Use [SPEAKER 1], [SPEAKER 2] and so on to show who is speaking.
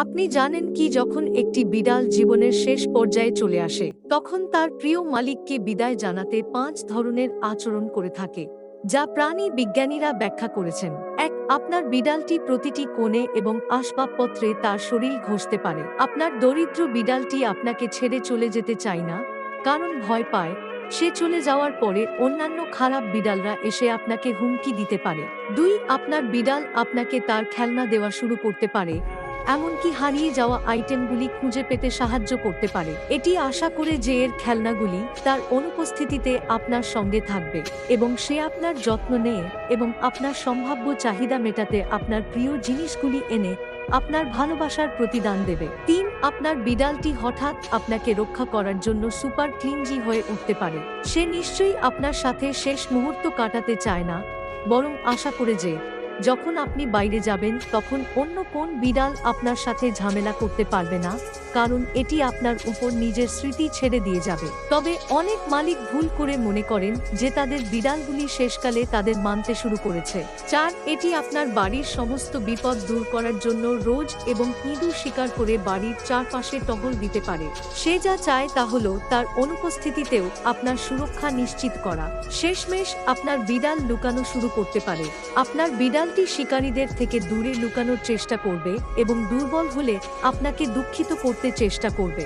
[SPEAKER 1] আপনি জানেন কি যখন একটি বিড়াল জীবনের শেষ পর্যায়ে চলে আসে, তখন তার প্রিয় মালিককে বিদায় জানাতে পাঁচ ধরনের আচরণ করে থাকে, যা প্রাণী বিজ্ঞানীরা ব্যাখ্যা করেছেন। এক, আপনার বিড়ালটি প্রতিটি কোণে এবং আসবাবপত্রে তার শরীর ঘষতে পারে। আপনার দরিদ্র বিড়ালটি আপনাকে ছেড়ে চলে যেতে চায় না, কারণ ভয় পায়। সে চলে যাওয়ার পরে অন্যান্য খারাপ বিড়ালরা এসে আপনাকে হুমকি দিতে পারে। দুই, আপনার বিড়াল আপনাকে তার খেলনা দেওয়া শুরু করতে পারে এমনকি হারিয়ে যাওয়া আইটেমগুলি খুঁজে পেতে সাহায্য করতে পারে। এটি আশা করে যে এর খেলনাগুলি তার অনুপস্থিতিতে আপনার সঙ্গে থাকবে এবং সে আপনার যত্ন নেয় এবং আপনার সম্ভাব্য চাহিদা মেটাতে আপনার প্রিয় জিনিসগুলি এনে আপনার ভালোবাসার প্রতিদান দেবে। তিন, আপনার বিড়ালটি হঠাৎ আপনাকে রক্ষা করার জন্য সুপার ক্লিনজি হয়ে উঠতে পারে। সে নিশ্চয়ই আপনার সাথে শেষ মুহূর্ত কাটাতে চায় না, বরং আশা করে যে যখন আপনি বাইরে যাবেন তখন অন্য কোন বিড়াল আপনার সাথে ঝামেলা করতে পারবে না? কারণ এটি আপনার উপর নিজের স্মৃতি ছেড়ে দিয়ে যাবে। তবে অনেক মালিক ভুল করে মনে করেন যে তাদের বিড়ালগুলি শেষকালে তাদের মানতে শুরু করেছে। চার, এটি আপনার বাড়ির সমস্ত বিপদ দূর করার জন্য রোজ এবং ইঁদুর শিকার করে বাড়ির চারপাশে টহল দিতে পারে। সে যা চায় তা হল তার অনুপস্থিতিতেও আপনার সুরক্ষা নিশ্চিত করা। শেষমেশ আপনার বিড়াল লুকানো শুরু করতে পারে। আপনার বিড়ালটি শিকারীদের থেকে দূরে লুকানোর চেষ্টা করবে এবং দুর্বল হলে আপনাকে দুঃখিত করতে চেষ্টা করবে।